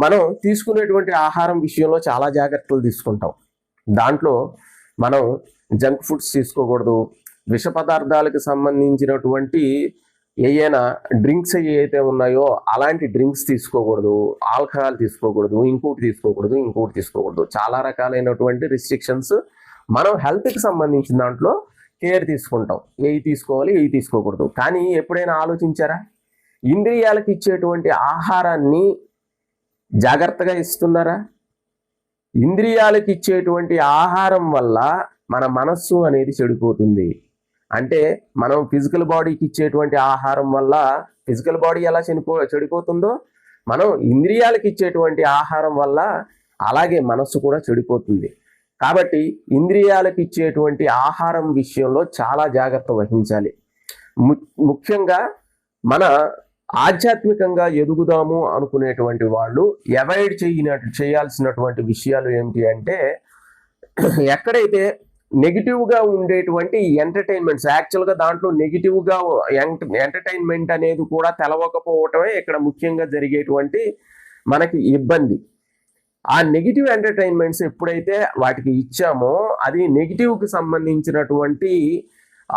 మనం తీసుకునేటువంటి ఆహారం విషయంలో చాలా జాగ్రత్తలు తీసుకుంటాం. దాంట్లో మనం జంక్ ఫుడ్స్ తీసుకోకూడదు. విష పదార్థాలకు సంబంధించినటువంటి ఏయైనా డ్రింక్స్ ఏవైతే ఉన్నాయో అలాంటి డ్రింక్స్ తీసుకోకూడదు. ఆల్కహాల్ తీసుకోకూడదు. ఇంకోటి తీసుకోకూడదు. ఇంకోటి తీసుకోకూడదు. చాలా రకాలైనటువంటి రిస్ట్రిక్షన్స్ మనం హెల్త్కి సంబంధించిన దాంట్లో కేర్ తీసుకుంటాం. ఏవి తీసుకోవాలి ఏవి తీసుకోకూడదు. కానీ ఎప్పుడైనా ఆలోచించారా? ఇంద్రియాలకు ఇచ్చేటువంటి ఆహారాన్ని జాగ్రత్తగా ఇస్తున్నారా? ఇంద్రియాలకు ఇచ్చేటువంటి ఆహారం వల్ల మన మనస్సు అనేది చెడిపోతుంది. అంటే మనం ఫిజికల్ బాడీకి ఇచ్చేటువంటి ఆహారం వల్ల ఫిజికల్ బాడీ ఎలా చనిపో చెడిపోతుందో మనం ఇంద్రియాలకు ఇచ్చేటువంటి ఆహారం వల్ల అలాగే మనస్సు కూడా చెడిపోతుంది. కాబట్టి ఇంద్రియాలకు ఇచ్చేటువంటి ఆహారం విషయంలో చాలా జాగ్రత్త వహించాలి. ము- ముఖ్యంగా మన ఆధ్యాత్మికంగా ఎదుగుదాము అనుకునేటువంటి వాళ్ళు అవాయిడ్ చేయిన చేయాల్సినటువంటి విషయాలు ఏమిటి అంటే ఎక్కడైతే నెగిటివ్గా ఉండేటువంటి ఎంటర్టైన్మెంట్స్ యాక్చువల్గా దాంట్లో నెగిటివ్గా ఎంటర్టైన్మెంట్ అనేది కూడా తెలవకపోవటమే ఇక్కడ ముఖ్యంగా జరిగేటువంటి మనకి ఇబ్బంది. ఆ నెగిటివ్ ఎంటర్టైన్మెంట్స్ ఎప్పుడైతే వాటికి ఇచ్చామో అది నెగిటివ్కి సంబంధించినటువంటి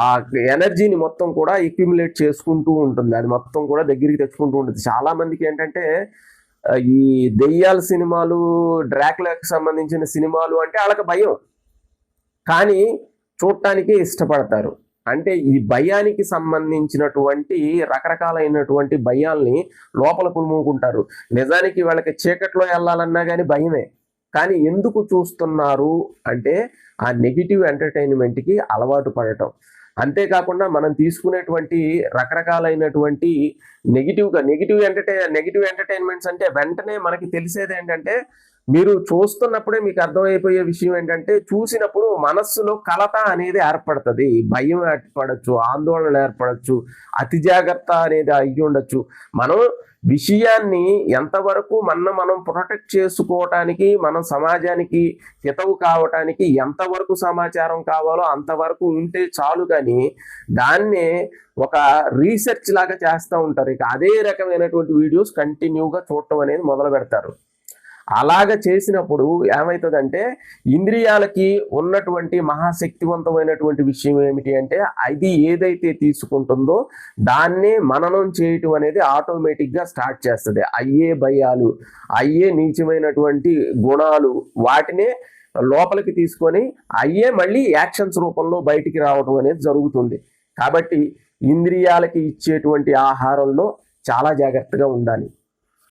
ఆ ఎనర్జీని మొత్తం కూడా ఎక్యుములేట్ చేసుకుంటూ ఉంటుంది. అది మొత్తం కూడా దగ్గరికి తెచ్చుకుంటూ ఉంటుంది. చాలా మందికి ఏంటంటే ఈ దెయ్యాల సినిమాలు డ్రాక్లకు సంబంధించిన సినిమాలు అంటే వాళ్ళకి భయం. కానీ చూడటానికి ఇష్టపడతారు. అంటే ఈ భయానికి సంబంధించినటువంటి రకరకాలైనటువంటి భయాల్ని లోపల పులుముకుంటారు నిజానికి వాళ్ళకి చీకట్లో వెళ్ళాలన్నా కానీ భయమే. కానీ ఎందుకు చూస్తున్నారు అంటే ఆ నెగిటివ్ ఎంటర్టైన్మెంట్కి అలవాటు పడటం. అంతేకాకుండా మనం తీసుకునేటువంటి రకరకాలైనటువంటి నెగిటివ్గా నెగిటివ్ ఎంటర్టైన్ నెగిటివ్ ఎంటర్టైన్మెంట్స్ అంటే వెంటనే మనకి తెలిసేది ఏంటంటే మీరు చూస్తున్నప్పుడే మీకు అర్థమైపోయే విషయం ఏంటంటే చూసినప్పుడు మనస్సులో కలత అనేది ఏర్పడుతుంది. భయం ఏర్పడచ్చు ఆందోళన ఏర్పడచ్చు అతి జాగ్రత్త అనేది అయ్యి ఉండొచ్చు మనం విషయాన్ని ఎంతవరకు మన మనం ప్రొటెక్ట్ చేసుకోవటానికి మనం సమాజానికి హితవు కావటానికి ఎంతవరకు సమాచారం కావాలో అంతవరకు ఉంటే చాలు కానీ దాన్నే ఒక రీసెర్చ్ లాగా చేస్తూ ఉంటారు. ఇక అదే రకమైనటువంటి వీడియోస్ కంటిన్యూగా చూడటం అనేది మొదలు పెడతారు అలాగ చేసినప్పుడు ఏమవుతుందంటే ఇంద్రియాలకి ఉన్నటువంటి మహాశక్తివంతమైనటువంటి విషయం ఏమిటి అంటే అది ఏదైతే తీసుకుంటుందో దాన్నే మననం చేయటం అనేది ఆటోమేటిక్గా స్టార్ట్ చేస్తుంది. అయ్యే భయాలు అయ్యే నీచమైనటువంటి గుణాలు వాటినే లోపలికి తీసుకొని అయ్యే మళ్ళీ యాక్షన్స్ రూపంలో బయటికి రావడం అనేది జరుగుతుంది. కాబట్టి ఇంద్రియాలకి ఇచ్చేటువంటి ఆహారంలో చాలా జాగ్రత్తగా ఉండాలి.